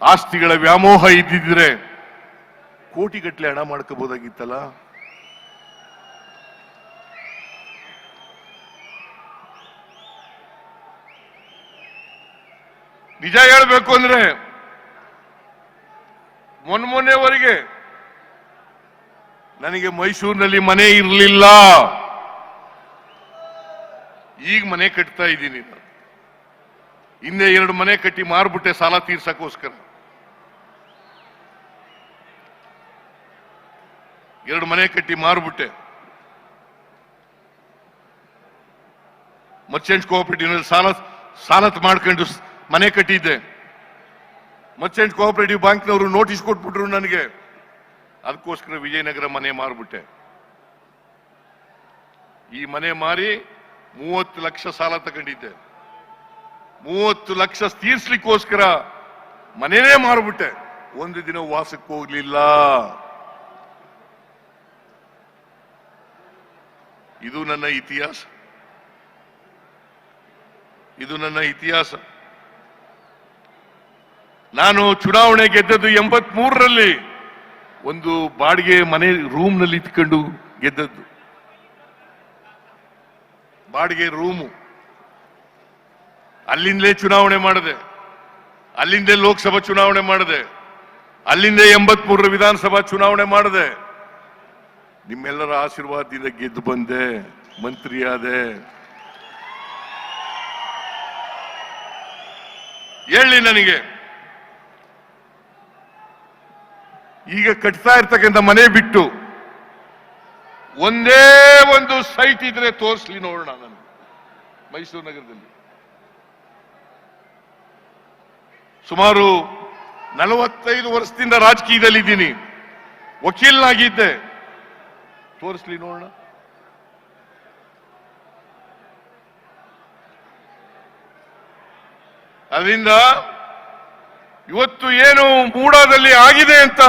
ಆಸ್ತಿಗಳ ವ್ಯಾಮೋಹ ಇದ್ದಿದ್ರೆ ಕೋಟಿಗಟ್ಟಲೆ ಹಣ ಮಾಡ್ಕೋಬಹುದಾಗಿತ್ತಲ್ಲ ನಿಜ ಹೇಳ್ಬೇಕು ಅಂದ್ರೆ ಮೊನ್ಮೊನ್ನೆವರೆಗೆ ನನಗೆ ಮೈಸೂರಿನಲ್ಲಿ ಮನೆ ಇರಲಿಲ್ಲ. ಈಗ ಮನೆ ಕಟ್ತಾ ಇದ್ದೀನಿ ನಾನು. ಹಿಂದೆ ಎರಡು ಮನೆ ಕಟ್ಟಿ ಮಾರ್ಬಿಟ್ಟೆ ಸಾಲ ತೀರ್ಸಕ್ಕೋಸ್ಕರ. ಎರಡು ಮನೆ ಕಟ್ಟಿ ಮಾರ್ಬಿಟ್ಟೆ. ಮರ್ಚೆಂಟ್ ಕೋಆಪರೇಟಿವ್ ಸಾಲ ಸಾಲ ಮಾಡ್ಕೊಂಡು ಮನೆ ಕಟ್ಟಿದ್ದೆ. ಮರ್ಚೆಂಟ್ ಕೋಆಪರೇಟಿವ್ ಬ್ಯಾಂಕ್ನವರು ನೋಟಿಸ್ ಕೊಟ್ಬಿಟ್ರು ನನಗೆ. ಅದಕ್ಕೋಸ್ಕರ ವಿಜಯನಗರ ಮನೆ ಮಾರ್ಬಿಟ್ಟೆ. ಈ ಮನೆ ಮಾರಿ ಮೂವತ್ತು ಲಕ್ಷ ಸಾಲ ತಗೊಂಡಿದ್ದೆ. ಮೂವತ್ತು ಲಕ್ಷ ತೀರ್ಸ್ಲಿಕ್ಕೋಸ್ಕರ ಮನೆನೇ ಮಾರ್ಬಿಟ್ಟೆ. ಒಂದು ದಿನ ವಾಸಕ್ಕೆ ಹೋಗ್ಲಿಲ್ಲ. ಇದು ನನ್ನ ಇತಿಹಾಸ. ಇದು ನನ್ನ ಇತಿಹಾಸ. ನಾನು ಚುನಾವಣೆ ಗೆದ್ದದ್ದು ಎಂಬತ್ ಮೂರರಲ್ಲಿ ಒಂದು ಬಾಡಿಗೆ ಮನೆ ರೂಮ್ನಲ್ಲಿ ಇಟ್ಕೊಂಡು ಗೆದ್ದದ್ದು. ಬಾಡಿಗೆ ರೂಮು. ಅಲ್ಲಿಂದಲೇ ಚುನಾವಣೆ ಮಾಡಿದೆ ಅಲ್ಲಿಂದೇ ಲೋಕಸಭಾ ಚುನಾವಣೆ ಮಾಡಿದೆ ಅಲ್ಲಿಂದೇ ಎಂಬತ್ಮೂರರ ವಿಧಾನಸಭಾ ಚುನಾವಣೆ ಮಾಡಿದೆ, ನಿಮ್ಮೆಲ್ಲರ ಆಶೀರ್ವಾದದಿಂದ ಗೆದ್ದು ಬಂದೆ, ಮಂತ್ರಿಯಾದೆ. ಹೇಳಿ ನನಗೆ. ಈಗ ಕಟ್ತಾ ಇರ್ತಕ್ಕಂಥ ಮನೆ ಬಿಟ್ಟು ಒಂದೇ ಒಂದು ಸೈಟ್ ಇದ್ರೆ ತೋರಿಸ್ಲಿ ನೋಡೋಣ ನಾನು ಮೈಸೂರು ನಗರದಲ್ಲಿ. ಸುಮಾರು ನಲವತ್ತೈದು ವರ್ಷದಿಂದ ರಾಜಕೀಯದಲ್ಲಿ ಇದ್ದೀನಿ ವಕೀಲನಾಗಿದ್ದೆ. ತೋರಿಸ್ಲಿ ನೋಡೋಣ. ಅದರಿಂದ ಇವತ್ತು ಏನು ಮೂಡಾದಲ್ಲಿ ಆಗಿದೆ ಅಂತ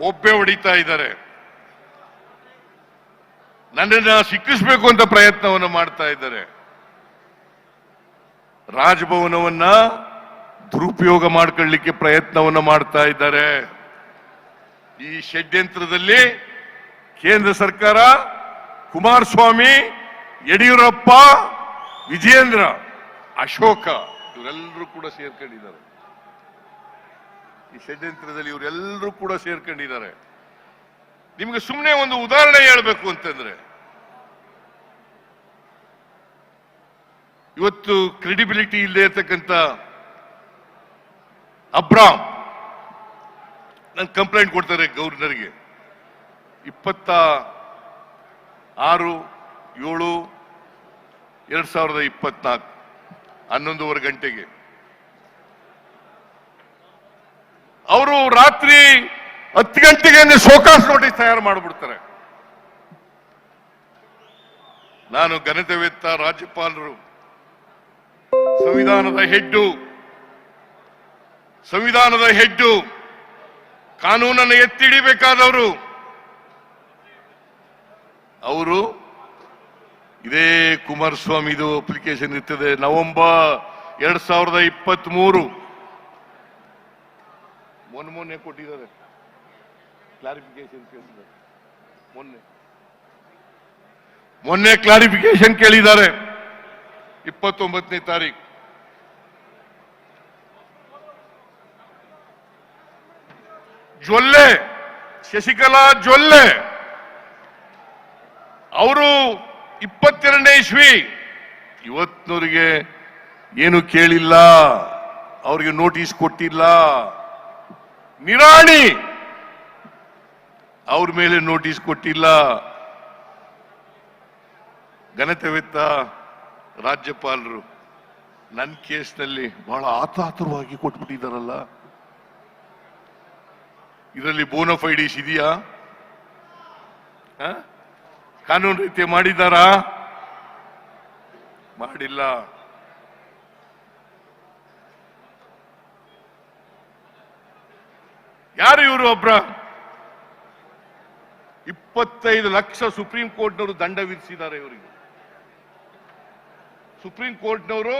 ಒಬ್ಬೆ ಹೊಡಿತಾ ಇದ್ದಾರೆ. ನನ್ನನ್ನು ಸಿಕ್ಕಿಸ್ಬೇಕು ಅಂತ ಪ್ರಯತ್ನವನ್ನು ಮಾಡ್ತಾ ಇದ್ದಾರೆ. ರಾಜಭವನವನ್ನ ದುರುಪಯೋಗ ಮಾಡ್ಕೊಳ್ಳಿಕ್ಕೆ ಪ್ರಯತ್ನವನ್ನು ಮಾಡ್ತಾ ಇದ್ದಾರೆ. ಈ ಷಡ್ಯಂತ್ರದಲ್ಲಿ ಕೇಂದ್ರ ಸರ್ಕಾರ, ಕುಮಾರಸ್ವಾಮಿ, ಯಡಿಯೂರಪ್ಪ, ವಿಜಯೇಂದ್ರ, ಅಶೋಕ, ಇವರೆಲ್ಲರೂ ಕೂಡ ಸೇರ್ಕೊಂಡಿದ್ದಾರೆ. ಈ ಷಡ್ಯಂತ್ರದಲ್ಲಿ ಇವರೆಲ್ಲರೂ ಕೂಡ ಸೇರ್ಕೊಂಡಿದ್ದಾರೆ. ನಿಮಗೆ ಸುಮ್ಮನೆ ಒಂದು ಉದಾಹರಣೆ ಹೇಳಬೇಕು ಅಂತಂದ್ರೆ, ಇವತ್ತು ಕ್ರೆಡಿಬಿಲಿಟಿ ಇಲ್ಲದೆ ಇರ್ತಕ್ಕಂಥ ಅಬ್ರಾಮ್, ನಾನು ಕಂಪ್ಲೇಂಟ್ ಕೊಡ್ತಾರೆ ಗವರ್ನರ್ಗೆ ಇಪ್ಪತ್ತ ಆರು, ಏಳು, ಎರಡ್ ಸಾವಿರದ ಇಪ್ಪತ್ನಾಲ್ಕು, ಹನ್ನೊಂದೂವರೆ ಗಂಟೆಗೆ. ಅವರು ರಾತ್ರಿ ಹತ್ತು ಗಂಟೆಗೆ ಶೋಕಾಸ್ ನೋಟಿಸ್ ತಯಾರು ಮಾಡಿಬಿಡ್ತಾರೆ. ನಾನು ಘನತೆವೆತ್ತ ರಾಜ್ಯಪಾಲರು, ಸಂವಿಧಾನದ ಹೆಡ್ಡು ಸಂವಿಧಾನದ ಹೆಡ್ಡು, ಕಾನೂನನ್ನು ಎತ್ತಿಡಿಬೇಕಾದವರು. ಅವರು ಇದೇ ಕುಮಾರಸ್ವಾಮಿದು ಅಪ್ಲಿಕೇಶನ್ ಇರ್ತದೆ, ನವೆಂಬರ್ ಎರಡ್ ಸಾವಿರದ ಇಪ್ಪತ್ತ್ ಮೂರು ಮೊನ್ನೆ ಮೊನ್ನೆ ಕೊಟ್ಟಿದ್ದಾರೆ. ಕ್ಲಾರಿಫಿಕೇಶನ್ ಕೇಳಿದ್ದಾರೆ. ಮೊನ್ನೆ. ಮೊನ್ನೆ ಕ್ಲಾರಿಫಿಕೇಶನ್ ಕೇಳಿದ್ದಾರೆ. ಇಪ್ಪತ್ತೊಂಬತ್ತನೇ ತಾರೀಕು ಜೊಲ್ಲೆ, ಶಶಿಕಲಾ ಜೊಲ್ಲೆ. ಅವರು ಇಪ್ಪತ್ತೆರಡನೇ ಇಸ್ವಿ. ಇವತ್ತಿನವರಿಗೆ ಏನು ಕೇಳಿಲ್ಲ, ಅವ್ರಿಗೆ ನೋಟಿಸ್ ಕೊಟ್ಟಿಲ್ಲ. ನಿರಾಣಿ ಅವ್ರ ಮೇಲೆ ನೋಟಿಸ್ ಕೊಟ್ಟಿಲ್ಲ. ಘನತೆವೆತ್ತ ರಾಜ್ಯಪಾಲರು ನನ್ನ ಕೇಸ್ನಲ್ಲಿ ಬಹಳ ಆತಾತುರವಾಗಿ ಕೊಟ್ಬಿಟ್ಟಿದ್ದಾರಲ್ಲ. ಇದರಲ್ಲಿ ಬೋನಫೈಡೀಸ್ ಇದೆಯಾ? ಕಾನೂನು ರೀತಿ ಮಾಡಿದ್ದಾರಾ? ಮಾಡಿಲ್ಲ. ಯಾರು ಇವರು ಒಬ್ರ? ಇಪ್ಪತ್ತೈದು ಲಕ್ಷ ಸುಪ್ರೀಂ ಕೋರ್ಟ್ನವರು ದಂಡ ವಿಧಿಸಿದ್ದಾರೆ ಇವರಿಗೆ. ಸುಪ್ರೀಂ ಕೋರ್ಟ್ನವರು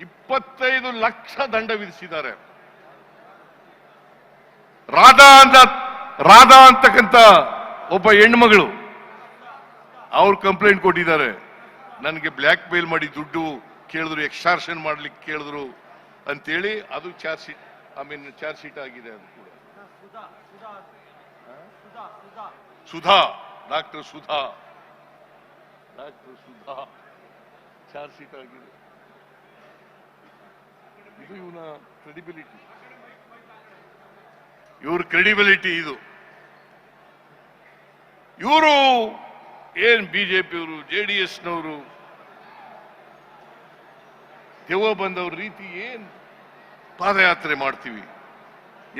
ಇಪ್ಪತ್ತೈದು ಲಕ್ಷ ದಂಡ ವಿಧಿಸಿದ್ದಾರೆ. ರಾಧಾ ಅಂತ, ರಾಧಾ ಅಂತಕ್ಕಂಥ ಒಬ್ಬ ಹೆಣ್ಮಗಳು ಅವ್ರು ಕಂಪ್ಲೇಂಟ್ ಕೊಟ್ಟಿದ್ದಾರೆ. ನನಗೆ ಬ್ಲ್ಯಾಕ್ ಮೇಲ್ ಮಾಡಿ ದುಡ್ಡು ಕೇಳಿದ್ರು ಎಕ್ಸ್ಟಾರ್ಷನ್ ಮಾಡ್ಲಿಕ್ಕೆ ಕೇಳಿದ್ರು ಅಂತೇಳಿ ಅದು charge sheet I mean charge sheet ಆಗಿದೆ ಅದು ಕೂಡ. Sudha doctor Sudha. Doctor Sudha. Charge sheet ಆಗಿದೆ. ಇದು ಇವನ ಕ್ರೆಡಿಬಿಲಿಟಿ ಇವ್ರ ಕ್ರೆಡಿಬಿಲಿಟಿ ಇದು. ಇವರು ಏನ್ ಬಿಜೆಪಿಯವರು ಜೆ ಡಿ ಎಸ್ನವರು ದೆವ್ವ ಬಂದವ್ರ ರೀತಿ ಏನ್ ಪಾದಯಾತ್ರೆ ಮಾಡ್ತೀವಿ.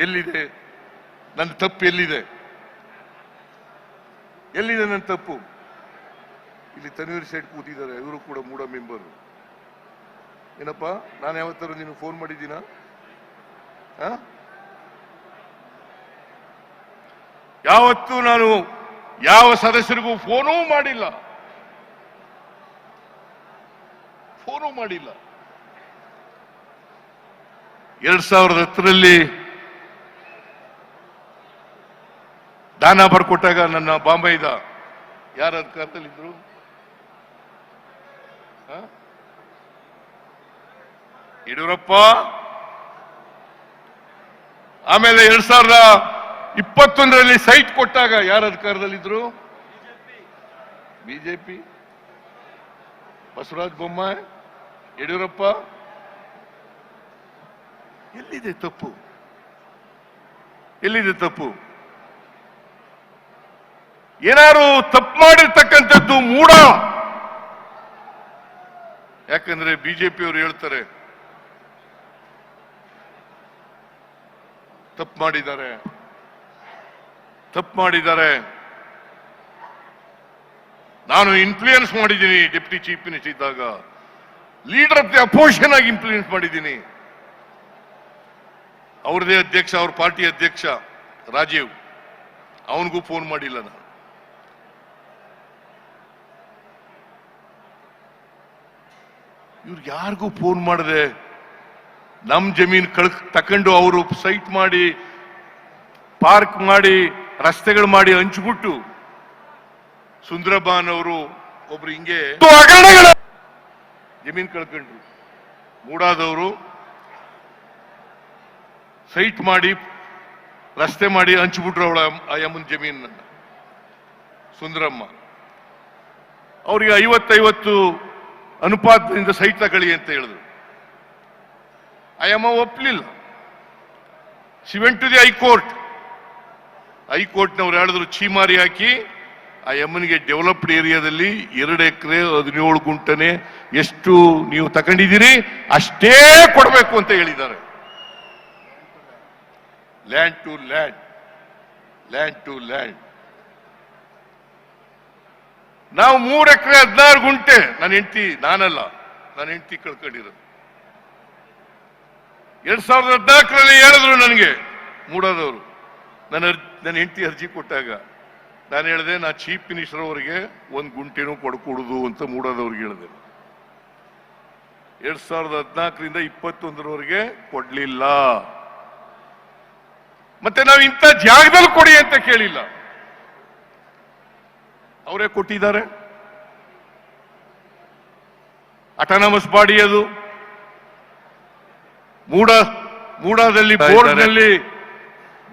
ಎಲ್ಲಿದೆ? ನನ್ನ ತಪ್ಪು ಎಲ್ಲಿದೆ? ಎಲ್ಲಿದೆ ನನ್ನ ತಪ್ಪು? ಇಲ್ಲಿ ತನ್ವೀರ್ ಸೇಟ್ ಕೂತಿದ್ದಾರೆ, ಇವರು ಕೂಡ ಮೂಡ ಮೆಂಬರ್. ಏನಪ್ಪ, ನಾನು ಯಾವತ್ತಾರು ನೀನು ಫೋನ್ ಮಾಡಿದ್ದೀನಾ ಆ? ಯಾವತ್ತೂ ನಾನು ಯಾವ ಸದಸ್ಯರಿಗೂ ಫೋನೂ ಮಾಡಿಲ್ಲ. ಫೋನು ಮಾಡಿಲ್ಲ. ಎರಡ್ ಸಾವಿರದ ಹತ್ತರಲ್ಲಿ ದಾನ ಬರ್ಕೊಟ್ಟಾಗ ನನ್ನ ಬಾಂಬೈದ ಯಾರ ಅಧಿಕಾರದಲ್ಲಿದ್ರು? ಯಡಿಯೂರಪ್ಪ? ಆಮೇಲೆ ಎರಡ್ ಸಾವಿರದ ಇಪ್ಪತ್ತೊಂದರಲ್ಲಿ ಸೈಟ್ ಕೊಟ್ಟಾಗ ಯಾರ ಅಧಿಕಾರದಲ್ಲಿದ್ರು? ಬಿಜೆಪಿ. ಬಸವರಾಜ ಬೊಮ್ಮಾಯಿ, ಯಡಿಯೂರಪ್ಪ. ಎಲ್ಲಿದೆ ತಪ್ಪು? ಎಲ್ಲಿದೆ ತಪ್ಪು? ಏನಾರು ತಪ್ಪು ಮಾಡಿರ್ತಕ್ಕಂಥದ್ದು ಮೂಡ? ಯಾಕಂದ್ರೆ ಬಿಜೆಪಿಯವರು ಹೇಳ್ತಾರೆ, ತಪ್ಪು ಮಾಡಿದ್ದಾರೆ. ತಪ್ಪು ಮಾಡಿದ್ದಾರೆ. ನಾನು ಇನ್ಫ್ಲೂಯೆನ್ಸ್ ಮಾಡಿದ್ದೀನಿ ಡೆಪ್ಟಿ ಚೀಫ್ ಮಿನಿಸ್ಟರ್ ಇದ್ದಾಗ. ಲೀಡರ್ ಆಫ್ ದಿ ಅಪೋಸಿಷನ್ ಆಗಿ ಇನ್ಫ್ಲೂಯೆನ್ಸ್ ಮಾಡಿದ್ದೀನಿ. ಅವ್ರದೇ ಅಧ್ಯಕ್ಷ, ಅವ್ರ ಪಾರ್ಟಿ ಅಧ್ಯಕ್ಷ ರಾಜೀವ್. ಅವನಿಗೂ ಫೋನ್ ಮಾಡಿಲ್ಲ ನಾನು. ಇವ್ರಿಗೆ ಯಾರಿಗೂ ಫೋನ್ ಮಾಡದೆ ನಮ್ಮ ಜಮೀನ್ ಕಳ್, ತಕೊಂಡು ಅವರು ಸೈಟ್ ಮಾಡಿ ಪಾರ್ಕ್ ಮಾಡಿ ರಸ್ತೆಗಳು ಮಾಡಿ ಹಂಚ್ಬಿಟ್ಟು ಸುಂದರಬಾನ್ ಅವರು ಒಬ್ರು ಹಿಂಗೆ ಜಮೀನ್ ಕಳ್ಕೊಂಡ್ರು. ಮೂಡಾದವರು ಸೈಟ್ ಮಾಡಿ ರಸ್ತೆ ಮಾಡಿ ಹಂಚ್ಬಿಟ್ರು ಅವಳ ಯಮನ್ ಜಮೀನ್ ಸುಂದರಮ್ಮ. ಅವರಿಗೆ ಐವತ್ತೈವತ್ತು ಅನುಪಾತದಿಂದ ಸೈಟ್ ತಗೊಳ್ಳಿ ಅಂತ ಹೇಳಿದ್ರು. ಅಯ್ಯಮ್ಮ ಒಪ್ಪಲಿಲ್ಲ she went to the high court ಹೈಕೋರ್ಟ್ನವ್ರು ಹೇಳಿದ್ರು ಚೀಮಾರಿ ಹಾಕಿ. ಆ ಯಮ್ಮನಿಗೆ ಡೆವಲಪ್ಡ್ ಏರಿಯಾದಲ್ಲಿ ಎರಡು ಎಕರೆ, ಹದಿನೇಳು ಗುಂಟನೆ ಎಷ್ಟು ನೀವು ತಗೊಂಡಿದ್ದೀರಿ ಅಷ್ಟೇ ಕೊಡಬೇಕು ಅಂತ ಹೇಳಿದ್ದಾರೆ. Land to land land to land ನಾವು ಮೂರು ಎಕರೆ, ಹದಿನಾರು ಗುಂಟೆ, ನನ್ನ ಹೆಂಡತಿ, ನಾನಲ್ಲ, ನನ್ನ ಹೆಂಡತಿ ಕಳ್ಕೊಂಡಿರೋದು. ಎರಡ್ ಸಾವಿರದ ಹದಿನಾಲ್ಕರಲ್ಲಿ ಹೇಳಿದ್ರು ನನಗೆ, ಮೂಡೋದವರು. ನನ್ನ ನನ್ನ ಹೆಂಡತಿ ಅರ್ಜಿ ಕೊಟ್ಟಾಗ ನಾನು ಹೇಳಿದೆ ನಾ ಚೀಫ್ ಮಿನಿಸ್ಟರ್ ಅವರಿಗೆ ಒಂದು ಗುಂಟೆನೂ ಕೊಡ್ಕೊಡುದು ಅಂತ ಮೂಡೋದವ್ರಿಗೆ ಹೇಳಿದೆ. ಎರಡ್ ಸಾವಿರದ ಹದಿನಾಲ್ಕರಿಂದ ಇಪ್ಪತ್ತೊಂದರವರೆಗೆ ಕೊಡ್ಲಿಲ್ಲ. ಮತ್ತೆ ನಾವು ಇಂಥ ಜಾಗದಲ್ಲಿ ಕೊಡಿ ಅಂತ ಕೇಳಿಲ್ಲ. ಅವರೇ ಕೊಟ್ಟಿದ್ದಾರೆ. ಅಟಾನಮಸ್ ಬಾಡಿ ಅದು. ಮೂಡ ಮೂಡಾದಲ್ಲಿ ಬೋರ್ಡ್ನಲ್ಲಿ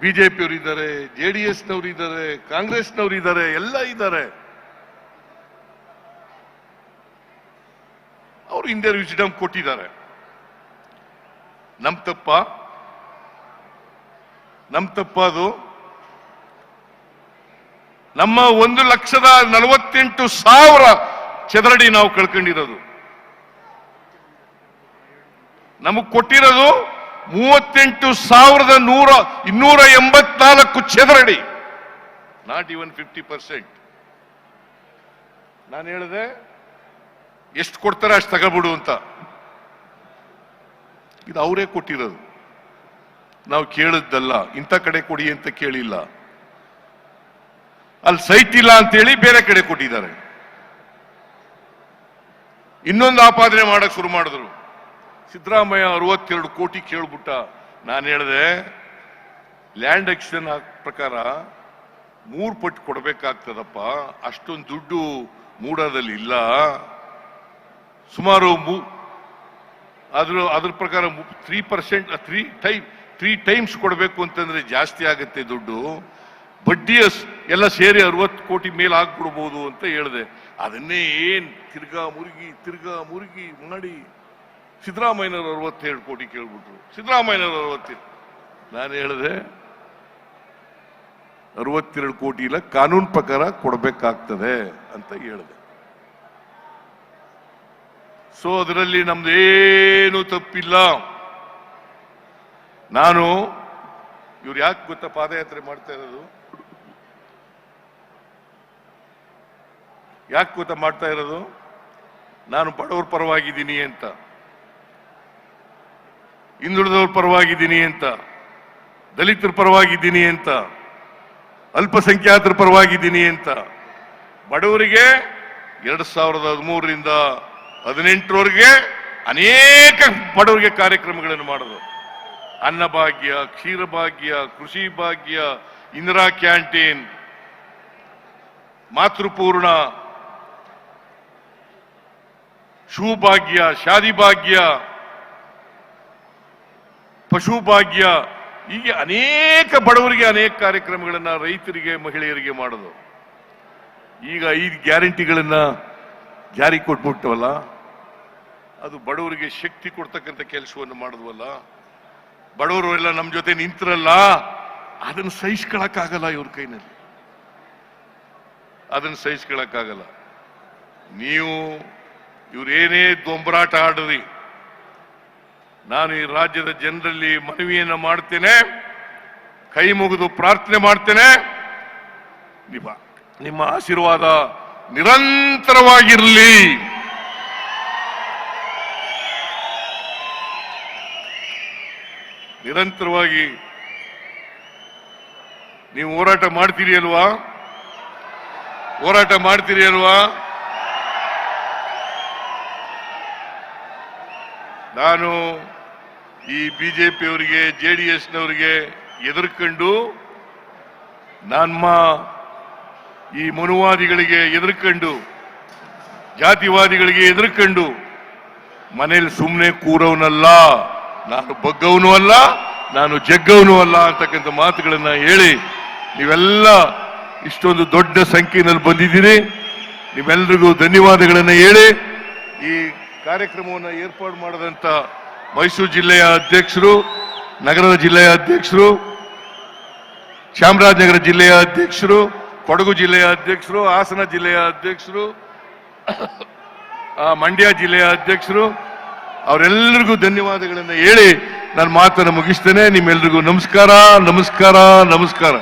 ಬಿಜೆಪಿಯವರು ಇದ್ದಾರೆ ಜೆಡಿಎಸ್ ನವರು ಇದ್ದಾರೆ, ಕಾಂಗ್ರೆಸ್ನವ್ರು ಇದ್ದಾರೆ, ಎಲ್ಲ ಇದ್ದಾರೆ. ಅವರು ಹಿಂದೆ ವಿಸಿಡಮ್ ಕೊಟ್ಟಿದ್ದಾರೆ. ನಮ್ ತಪ್ಪ? ನಮ್ ತಪ್ಪ ಅದು? ನಮ್ಮ ಒಂದು ಲಕ್ಷದ ನಲವತ್ತೆಂಟು ಸಾವಿರ ಚದರಡಿ ನಾವು ಕಳ್ಕೊಂಡಿರೋದು. ನಮಗ್ ಕೊಟ್ಟಿರೋದು ಮೂವತ್ತೆಂಟು ಸಾವಿರದ ನೂರ, ಇನ್ನೂರ ಎಂಬತ್ನಾಲ್ಕು ಚದರಡಿ. ನಾಟ್ ಇವನ್ ಫಿಫ್ಟಿ ಪರ್ಸೆಂಟ್ ನಾನು ಹೇಳಿದೆ, ಎಷ್ಟು ಕೊಡ್ತಾರೆ ಅಷ್ಟು ತಗೋಬಿಡು ಅಂತ. ಇದು ಅವರೇ ಕೊಟ್ಟಿರೋದು. ನಾವು ಕೇಳಿದ್ದಲ್ಲ, ಇಂಥ ಕಡೆ ಕೊಡಿ ಅಂತ ಕೇಳಿಲ್ಲ. ಅಲ್ಲಿ ಸೈಟ್ ಇಲ್ಲ ಅಂತೇಳಿ ಬೇರೆ ಕಡೆ ಕೊಟ್ಟಿದ್ದಾರೆ. ಇನ್ನೊಂದು ಆಪಾದನೆ ಮಾಡಕ್ ಶುರು ಮಾಡಿದ್ರು. ಸಿದ್ದರಾಮಯ್ಯ ಅರವತ್ತೆರಡು ಕೋಟಿ ಕೇಳ್ಬಿಟ್ಟ. ನಾನು ಹೇಳಿದೆ ಲ್ಯಾಂಡ್ ಎಕ್ಸ್ಚೇಂಜ್ ಪ್ರಕಾರ ಮೂರು ಪಟ್ಟು ಕೊಡಬೇಕಾಗ್ತದಪ್ಪ. ಅಷ್ಟೊಂದು ದುಡ್ಡು ಮೂಡದಲ್ಲಿ ಇಲ್ಲ. ಸುಮಾರು ಮೂ- ಅದ್ರ ಅದ್ರ ಪ್ರಕಾರ three percent three time three times ಕೊಡಬೇಕು ಅಂತಂದ್ರೆ ಜಾಸ್ತಿ ಆಗುತ್ತೆ ದುಡ್ಡು. ಬಡ್ಡಿ ಎಲ್ಲ ಸೇರಿ ಅರವತ್ತು ಕೋಟಿ ಮೇಲೆ ಆಗ್ಬಿಡ್ಬೋದು ಅಂತ ಹೇಳಿದೆ. ಅದನ್ನೇ ಏನ್ ತಿರ್ಗಾ ಮುರುಗಿ ತಿರ್ಗಾ ಮುರುಗಿ ಮಾಡಿ ಸಿದ್ದರಾಮಯ್ಯನವರು ಅರವತ್ತೇಳು ಕೋಟಿ ಕೇಳ್ಬಿಟ್ರು. ಸಿದ್ದರಾಮಯ್ಯನವರು ಅರವತ್ತೇಳು. ನಾನು ಹೇಳಿದೆ, ಅರವತ್ತೆರಡು ಕೋಟಿ ಇಲ್ಲ, ಕಾನೂನು ಪ್ರಕಾರ ಕೊಡಬೇಕಾಗ್ತದೆ ಅಂತ ಹೇಳಿದೆ. ಸೊ ಅದರಲ್ಲಿ ನಮ್ದೇನು ತಪ್ಪಿಲ್ಲ. ನಾನು, ಇವ್ರು ಯಾಕೆ ಗೊತ್ತಾ ಪಾದಯಾತ್ರೆ ಮಾಡ್ತಾ ಇರೋದು? ಯಾಕೆ ಗೊತ್ತಾ ಮಾಡ್ತಾ ಇರೋದು? ನಾನು ಬಡವ್ರ ಪರವಾಗಿದ್ದೀನಿ ಅಂತ. ಹಿಂದುಳಿದವ್ರ ಪರವಾಗಿದ್ದೀನಿ ಅಂತ, ದಲಿತರ ಪರವಾಗಿದ್ದೀನಿ ಅಂತ, ಅಲ್ಪಸಂಖ್ಯಾತರ ಪರವಾಗಿದ್ದೀನಿ ಅಂತ, ಬಡವರಿಗೆ ಎರಡು ಸಾವಿರದ ಹದಿಮೂರರಿಂದ ಹದಿನೆಂಟರವರೆಗೆ ಅನೇಕ ಬಡವರಿಗೆ ಕಾರ್ಯಕ್ರಮಗಳನ್ನು ಮಾಡೋದು. ಅನ್ನಭಾಗ್ಯ ಕ್ಷೀರಭಾಗ್ಯ ಕೃಷಿ ಭಾಗ್ಯ, ಇಂದಿರಾ ಕ್ಯಾಂಟೀನ್, ಮಾತೃಪೂರ್ಣ ಶೂಭಾಗ್ಯ ಶಾದಿ ಭಾಗ್ಯ ಪಶು ಭಾಗ್ಯ ಹೀಗೆ ಅನೇಕ ಬಡವರಿಗೆ ಅನೇಕ ಕಾರ್ಯಕ್ರಮಗಳನ್ನ ರೈತರಿಗೆ, ಮಹಿಳೆಯರಿಗೆ ಮಾಡೋದು. ಈಗ ಐದು ಗ್ಯಾರಂಟಿಗಳನ್ನ ಜಾರಿ ಕೊಟ್ಬಿಟ್ಟವಲ್ಲ, ಅದು ಬಡವರಿಗೆ ಶಕ್ತಿ ಕೊಡ್ತಕ್ಕಂಥ ಕೆಲಸವನ್ನು ಮಾಡಿದ್ವಲ್ಲ ಬಡವರು ಎಲ್ಲ ನಮ್ಮ ಜೊತೆ ನಿಂತಿರಲ್ಲ, ಅದನ್ನು ಸಹಿಸ್ಕೊಳಕ್ಕಾಗಲ್ಲ ಇವ್ರ ಕೈನಲ್ಲಿ. ಅದನ್ನು ಸಹಿಸ್ಕೊಳಕ್ಕಾಗಲ್ಲ. ನೀವು ಇವ್ರೇನೇ ದೊಂಬರಾಟ ಆಡ್ರಿ ನಾನು ಈ ರಾಜ್ಯದ ಜನರಲ್ಲಿ ಮನವಿಯನ್ನು ಮಾಡ್ತೇನೆ, ಕೈ ಮುಗಿದು ಪ್ರಾರ್ಥನೆ ಮಾಡ್ತೇನೆ. ನಿಮ್ಮ ನಿಮ್ಮ ಆಶೀರ್ವಾದ ನಿರಂತರವಾಗಿರಲಿ. ನಿರಂತರವಾಗಿ ನೀವು ಹೋರಾಟ ಮಾಡ್ತೀರಿ ಅಲ್ವಾ? ಹೋರಾಟ ಮಾಡ್ತೀರಿ ಅಲ್ವಾ? ನಾನು ಈ ಬಿಜೆಪಿಯವರಿಗೆ ಜೆ ಡಿ ಎಸ್ನವರಿಗೆ ಎದುರ್ಕೊಂಡು ನಮ್ಮ ಈ ಮನುವಾದಿಗಳಿಗೆ ಎದುರ್ಕೊಂಡು, ಜಾತಿವಾದಿಗಳಿಗೆ ಎದುರ್ಕೊಂಡು, ಮನೇಲಿ ಸುಮ್ಮನೆ ಕೂರವನಲ್ಲ, ನಾನು ಬಗ್ಗವನು ಅಲ್ಲ, ನಾನು ಜಗ್ಗವನು ಅಲ್ಲ ಅಂತಕ್ಕಂಥ ಮಾತುಗಳನ್ನ ಹೇಳಿ ನೀವೆಲ್ಲ ಇಷ್ಟೊಂದು ದೊಡ್ಡ ಸಂಖ್ಯೆಯಲ್ಲಿ ಬಂದಿದ್ದೀರಿ. ನಿಮ್ಮೆಲ್ಲರಿಗೂ ಧನ್ಯವಾದಗಳನ್ನು ಹೇಳಿ ಈ ಕಾರ್ಯಕ್ರಮವನ್ನು ಏರ್ಪಾಡು ಮಾಡದಂತ ಮೈಸೂರು ಜಿಲ್ಲೆಯ ಅಧ್ಯಕ್ಷರು, ನಗರದ ಜಿಲ್ಲೆಯ ಅಧ್ಯಕ್ಷರು, ಚಾಮರಾಜನಗರ ಜಿಲ್ಲೆಯ ಅಧ್ಯಕ್ಷರು, ಕೊಡಗು ಜಿಲ್ಲೆಯ ಅಧ್ಯಕ್ಷರು, ಹಾಸನ ಜಿಲ್ಲೆಯ ಅಧ್ಯಕ್ಷರು ಮಂಡ್ಯ ಜಿಲ್ಲೆಯ ಅಧ್ಯಕ್ಷರು, ಅವರೆಲ್ಲರಿಗೂ ಧನ್ಯವಾದಗಳನ್ನು ಹೇಳಿ ನಾನು ಮಾತನ್ನು ಮುಗಿಸ್ತೇನೆ. ನಿಮ್ಮೆಲ್ರಿಗೂ ನಮಸ್ಕಾರ ನಮಸ್ಕಾರ ನಮಸ್ಕಾರ.